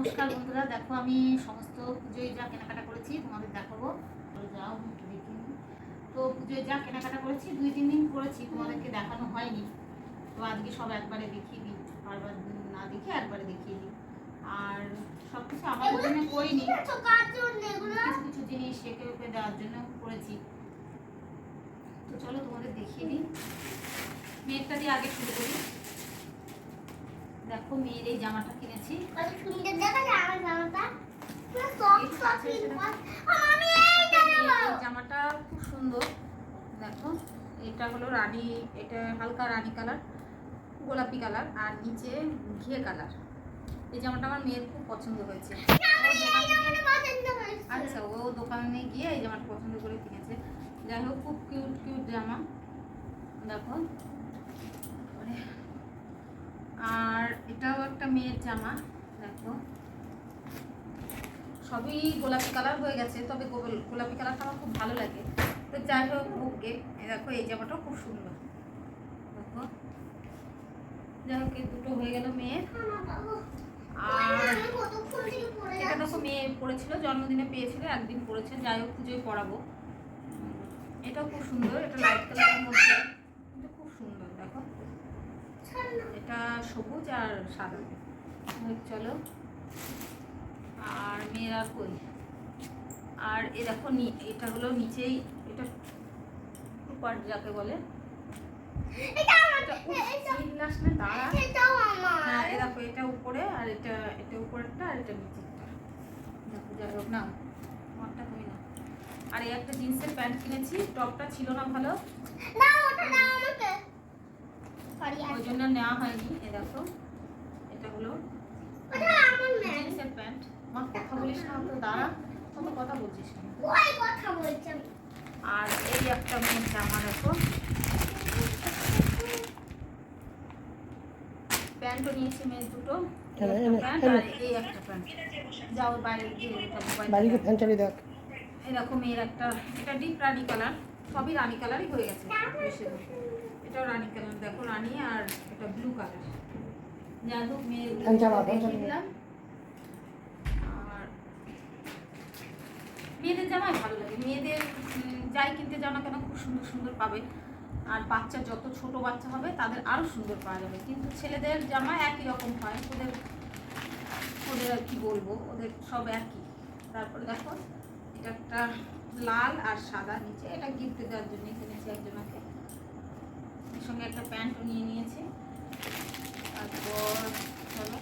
নমস্কার বন্ধুরা, দেখো আমি সমস্ত পুজোয় যা কেনাকাটা করেছি তোমাদের দেখাবো। যাও দেখি। তো পুজোয় যা কেনাকাটা করেছি, দুই তিন দিন করেছি, তোমাদেরকে দেখানো হয়নি। তো আজকে সব একবারে দেখিয়ে দিই, বারবার না দেখে একবারে দেখিয়ে দিই। আর সব কিছু আমার জন্য করিনি। কিছু কিছু জিনিস একে ওকে দেওয়ার জন্য করেছি। তো চলো তোমাদের দেখিয়ে দিই। মেয়েরটা দিয়ে আগে শুরু করি। দেখো মেয়ের এই জামাটা কিনেছি। এই জামাটা। খুব সুন্দর। দেখো এটা হলো রানী এটা হালকা রানী কালার গোলাপি কালার আর নিচে ঘিয়ে কালার। এই জামাটা আমার মেয়ের খুব পছন্দ হয়েছে। আচ্ছা ও দোকানে গিয়ে এই জামাটা পছন্দ করে কিনেছে। যাই হোক খুব কিউট কিউট জামা। দেখো। আর এটাও একটা মেয়ের জামা, দেখো। সবই গোলাপি কালার হয়ে গেছে, তবে গোল- গোলাপি কালারটা আমার খুব ভালো লাগে। তো যাই হোক, ওকে দেখো, এই জামাটাও খুব সুন্দর। দেখো। যাই হোক দুটো হয়ে গেল মেয়ের আর এটা দেখো, মেয়ে পড়েছিল, জন্মদিনে পেয়েছিল, একদিন পড়েছে। যাই হোক, পুজোয় পড়াবো। এটাও খুব সুন্দর, এটা লাইট কালারের মধ্যে কিন্তু খুব সুন্দর দেখো এটা সবুজ আর সাদা। চলো। আর মেয়েরা কই? আর এ দেখো এটা হলো নিচেই এটা উপর যাকে বলে। এটা হ্যাঁ উপরে আর এটা এটা উপরেরটা আর এটা নিচেরটা। দেখো যাই হোক না আমারটা না আর এই একটা জিন্সের প্যান্ট কিনেছি টপটা ছিল না ভালো। ওই জন্য নেওয়া হয়নি এ দেখো এটা হলো জিন্সের প্যান্ট। আমার কথা বলিস না তো দাঁড়া কত কথা বলছিস কেন আর এই একটা মেয়ের জামা দেখো প্যান্টও নিয়েছি মেয়ের দুটো একটা প্যান্ট আর এই একটা প্যান্ট। যাও বাইরে গিয়ে চালিয়ে দেখ এরকম এর একটা এটা ডিপ রানি কালার সবই রানি কালারই হয়ে গেছে। এটাও রানি কালার। দেখো রানি আর এটা ব্লু কালার যাই হোক। দিলাম আর মেয়েদের জামাই ভালো লাগে। মেয়েদের যাই কিনতে যাও না কেন খুব সুন্দর সুন্দর পাবে। আর বাচ্চা যত ছোট বাচ্চা হবে তাদের আরও সুন্দর পাওয়া যাবে। কিন্তু ছেলেদের জামা একই রকম হয়। ওদের ওদের আর কি বলব? ওদের সব একই। তারপরে দেখো এটা একটা লাল আর সাদা নিচে। এটা গিফট দেওয়ার জন্য কিনেছি একজনকে এর সঙ্গে একটা প্যান্টও নিয়ে নিয়েছি। তারপর চলো,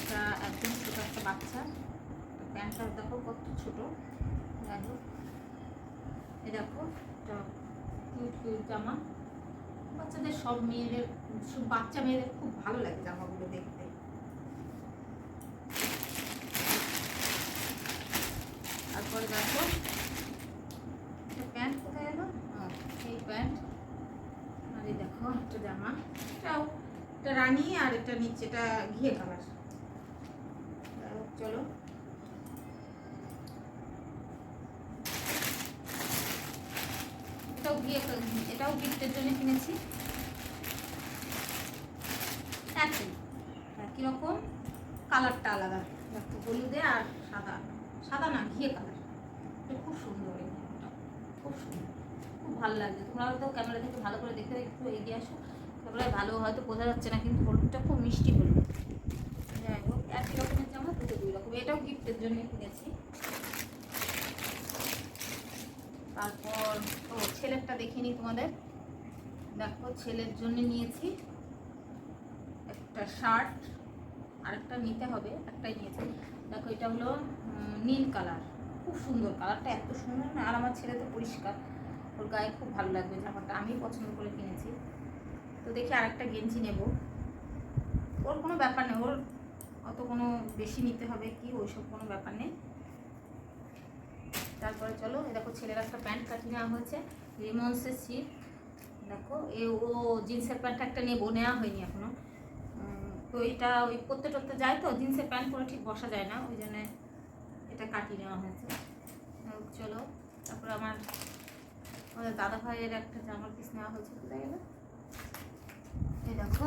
এটা একদম ছোটো একটা বাচ্চা। প্যান্টটা দেখো কত ছোটো। যাই এই দেখো, এটা কিউট কিউট জামা। বাচ্চাদের সব মেয়েদের, সব বাচ্চা মেয়েদের খুব ভালো লাগে জামাগুলো দেখতে তারপরে দেখো একটা প্যান্ট কোথায় গেল আহ, এই প্যান্ট আর এই দেখো একটা জামা এটাও এটা রানি আর এটা নিচেটা ঘিয়ে কালার। চলো। এটাও গিয়ে এটাও গিফটের জন্য কিনেছি। একই একই রকম। কালারটা আলাদা দেখো হলুদে আর সাদা। সাদা না ঘিয়ে কালার। খুব সুন্দর খুব সুন্দর। ভালো লাগছে। তোমরা হয়তো ক্যামেরা থেকে ভালো করে দেখে একটু এগিয়ে আসো। ক্যামেরায় ভালো হয়তো বোঝা যাচ্ছে না, কিন্তু হলুদটা খুব মিষ্টি হলুদ। যাই হোক, একই রকমের জামা, দুটো দুই রকম। এটাও গিফটের জন্য কিনেছি। তারপর, ও, ছেলেরটা দেখিনি তোমাদের। দেখো, ছেলের জন্য নিয়েছি একটা শার্ট, আরেকটা নিতে হবে, একটাই নিয়েছি। দেখো, এটা হলো নীল কালার। খুব সুন্দর, কালারটা এত সুন্দর না, আর আমার ছেলে তো পরিষ্কার। ওর গায়ে খুব ভালো লাগবে জামাটা। আমি পছন্দ করে কিনেছি। তো দেখি আরেকটা গেঞ্জি নেব। ওর কোনো ব্যাপার নেই, ওর অত কোনো বেশি নিতে হবে কি, ওইসব কোনো ব্যাপার নেই। তারপরে চলো, এই দেখো ছেলের একটা প্যান্ট কাটিয়ে নেওয়া হয়েছে, রিমন্সের সিট দেখো, এ ও জিন্সের প্যান্ট একটা নেব, নেওয়া হয়নি এখনও তো এটা ওই পরতে টরতে যায় তো, জিন্সের প্যান্ট পরে ঠিক বসা যায় না, ওই জন্য এটা কাটিয়ে নেওয়া হয়েছে। চলো, তারপরে আমার আমাদের দাদা ভাইয়ের একটা জামার পিস নেওয়া হয়েছে, কোথায় গেল? এই দেখো,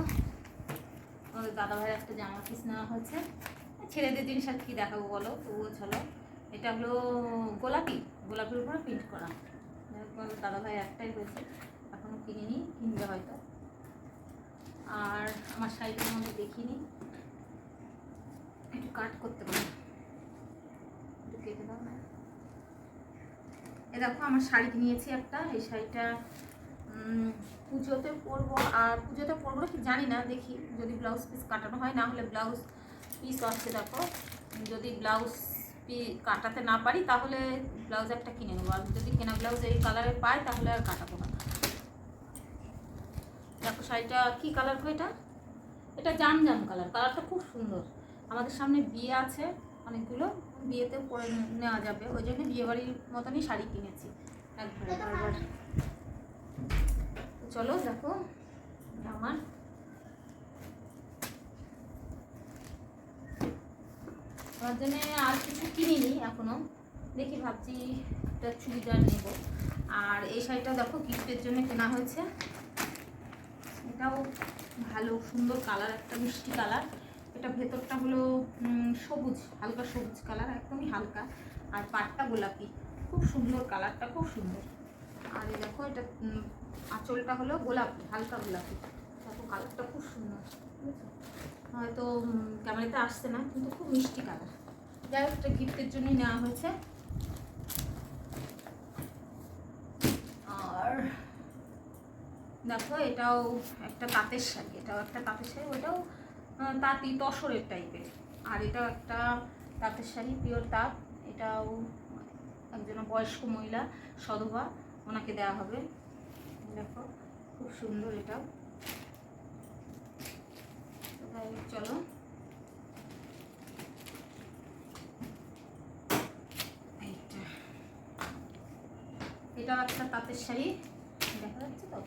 আমাদের দাদা ভাইয়ের একটা জামা পিস নেওয়া হয়েছে। ছেলেদের জিনিস আর কি দেখাবো বলো? তবুও চলো। এটা হলো গোলাপি, গোলাপির উপরে প্রিন্ট করা। আমাদের দাদা ভাই একটাই হয়েছে এখনও কিনিনি কিনবে হয়তো। আর আমার শাড়িটার মধ্যে দেখিনি। একটু কাট করতে পারি একটু কেটে দাও না এ দেখো, আমার শাড়ি নিয়েছি একটা। এই শাড়িটা পুজোতে পরবো, আর পুজোতে পরবো কি জানি না, দেখি। যদি ব্লাউজ পিস কাটানো হয়, না হলে ব্লাউজ পিস আসছে দেখো। যদি ব্লাউজ পি কাটাতে না পারি, তাহলে ব্লাউজ একটা কিনে নেব। আর যদি কেনা ব্লাউজ এই কালারে পাই, তাহলে আর কাটাবো না। দেখো, শাড়িটা কী কালার গো এটা? এটা জাম জাম কালার কালারটা খুব সুন্দর। আমাদের সামনে বিয়ে আছে অনেকগুলো। বিয়েতে পরে নেওয়া যাবে। ওই জন্য বিয়ে বাড়ির মতনই শাড়ি কিনেছি। একবারে চলো, দেখো, আমার। আমার জন্য আর কিছু কিনিনি এখনও। দেখি ভাবছি একটা চুড়িদার নেব। আর এই শাড়িটা দেখো, গিফটের জন্য কেনা হয়েছে। এটাও ভালো, সুন্দর কালার, একটা মিষ্টি কালার। এটা ভেতরটা হলো সবুজ, হালকা সবুজ কালার একদমই হালকা। আর পাটটা গোলাপি। খুব সুন্দর কালারটা খুব সুন্দর। আর এই দেখো, এটা আঁচলটা হলো গোলাপি, হালকা গোলাপি। দেখো কালারটা খুব সুন্দর? হয়তো ক্যামেরাতে আসছে না, কিন্তু খুব মিষ্টি কালার যাই হোক, এটা গিফটের জন্যই নেওয়া হয়েছে। আর দেখো, এটাও একটা তাঁতের শাড়ি, এটাও একটা তাঁতের শাড়ি, ওটাও তাঁতি তসরের টাইপের আর এটা একটা তাঁতের শাড়ি পিওর তাঁত। এটাও একজন বয়স্ক মহিলা সধবা ওনাকে দেওয়া হবে। দেখো খুব সুন্দর হোক, চলো। এটাও একটা তাঁতের শাড়ি। দেখা যাচ্ছে তো?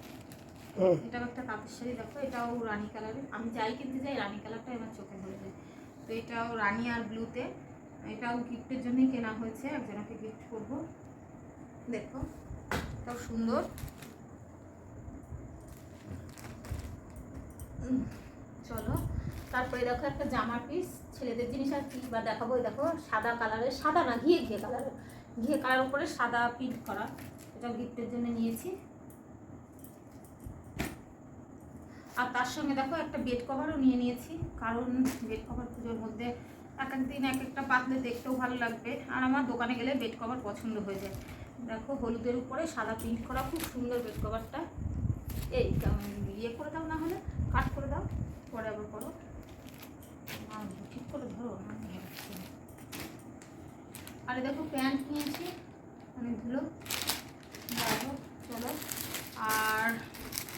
এটাও একটা তাঁতের শাড়ি, দেখো, এটাও রানী কালারের। আমি যাই কিনতে যাই, রানী কালারটা আমার চোখে ধরে যায় তো এটাও রানী আর ব্লুতে এটাও গিফটের জন্যই কেনা হয়েছে, একজনকে গিফট করব। দেখো, এটাও সুন্দর। চলো। তারপরে দেখো একটা জামার পিস ছেলেদের জিনিস আর কি বা দেখাবো দেখো, সাদা কালারের, সাদা না, ঘিয়ে ঘিয়ে কালারের, ঘিয়ে কালার উপরে সাদা প্রিন্ট করা। এটাও গিফটের জন্য নিয়েছি। আর তার সঙ্গে দেখো একটা বেড কভারও নিয়ে নিয়েছি। কারণ বেড কভার পুজোর মধ্যে এক এক দিন এক একটা পাতলে দেখতেও ভালো লাগবে। আর আমার দোকানে গেলে বেড কভার পছন্দ হয়ে যায়। দেখো হলুদের উপরে সাদা প্রিন্ট করা খুব সুন্দর বেড কভারটা এই ইয়ে করে দাও না হলে কাট করে দাও, পরে আবার করো। ঠিক করে ধরো। আর দেখো প্যান্ট নিয়েছি অনেকগুলো হোক, চলো। আর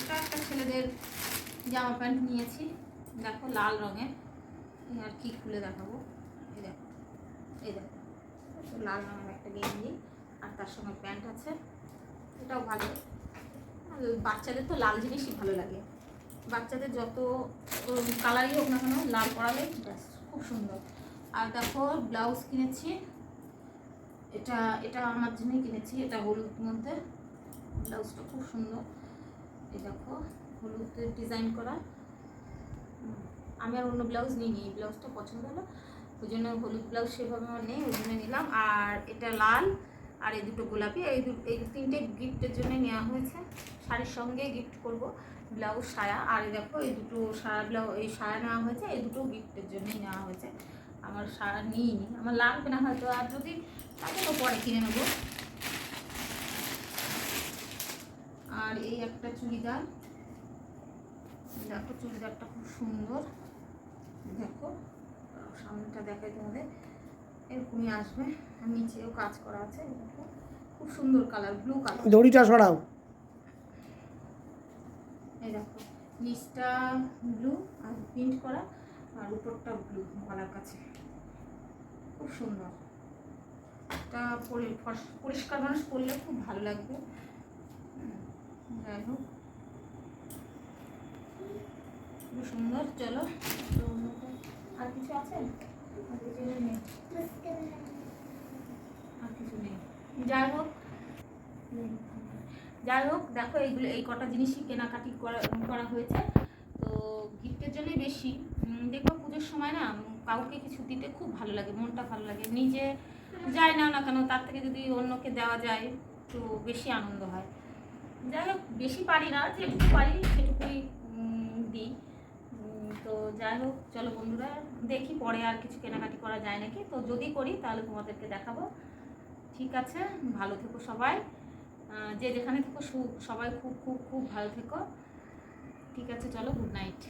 এটা একটা ছেলেদের জামা প্যান্ট নিয়েছি, দেখো লাল রঙের আর কি খুলে দেখাবো? এই দেখো এই দেখো। লাল রঙের একটা গেঞ্জি, আর তার সঙ্গে প্যান্ট আছে। এটাও ভালো। বাচ্চাদের তো লাল জিনিসই ভালো লাগে। বাচ্চাদের যত কালারই হোক না কেন, লাল পরালে ব্যাস, খুব সুন্দর। আর দেখো, ব্লাউজ কিনেছি। এটা এটা আমার জন্যই কিনেছি, এটা হলুদ মধ্যে। ব্লাউজটা খুব সুন্দর। এই দেখো হলুদের ডিজাইন করা। আমি আর অন্য ব্লাউজ নিইনি, এই ব্লাউজটা পছন্দ হলো। ওই জন্য হলুদ ব্লাউজ সেভাবে আমার নেই, ওই জন্য নিলাম। আর এটা লাল, আর এই দুটো গোলাপি, এই দু, এই তিনটে গিফটের জন্য নেওয়া হয়েছে। শাড়ির সঙ্গে গিফট করব ব্লাউজ সায়া। আর দেখো, এই দুটো সায়া ব্লাউজ এই সায়া নেওয়া হয়েছে, এই দুটো গিফটের জন্যই নেওয়া হয়েছে। আমার সায়া নিইনি, আমার লাগবে না হয়তো, আর যদি তাকে তো পরে কিনে নেব। আর এই একটা চুড়িদার। দেখো চুড়িদারটা খুব সুন্দর। দেখো সামনেটা দেখাই তোমাদের। এরকমই আসবে। আর নিচেও কাজ করা আছে দেখো। খুব সুন্দর কালার ব্লু কালার দড়িটা সরাও। এই দেখো নিচটা ব্লু আর প্রিন্ট করা আর উপরটা ব্লু গলার কাছে। খুব সুন্দর। এটা পরিষ্কার মানুষ পরলে খুব ভালো লাগবে। যাই হোক। খুব সুন্দর, চলো। আর কিছু আছে? আর কিছু নেই। যাই হোক যাই হোক, দেখো এইগুলো, এই কটা জিনিসই কেনাকাটি করা করা হয়েছে। তো গিফটের জন্যই বেশি। দেখব পুজোর সময় না, কাউকে কিছু দিতে খুব ভালো লাগে, মনটা ভালো লাগে। নিজে যাই না না কেন, তার থেকে যদি অন্যকে দেওয়া যায় তো বেশি আনন্দ হয়। যাই হোক, বেশি পারি না, যেটুকু পারি সেটুকুই দিই। তো যাই হোক, চলো বন্ধুরা, দেখি পরে আর কিছু কেনাকাটি করা যায় নাকি। তো যদি করি, তাহলে তোমাদেরকে দেখাবো। ঠিক আছে? ভালো থেকো সবাই। যে যেখানে থেকো সবাই খুব খুব খুব ভালো থেকো। ঠিক আছে, চলো গুড নাইট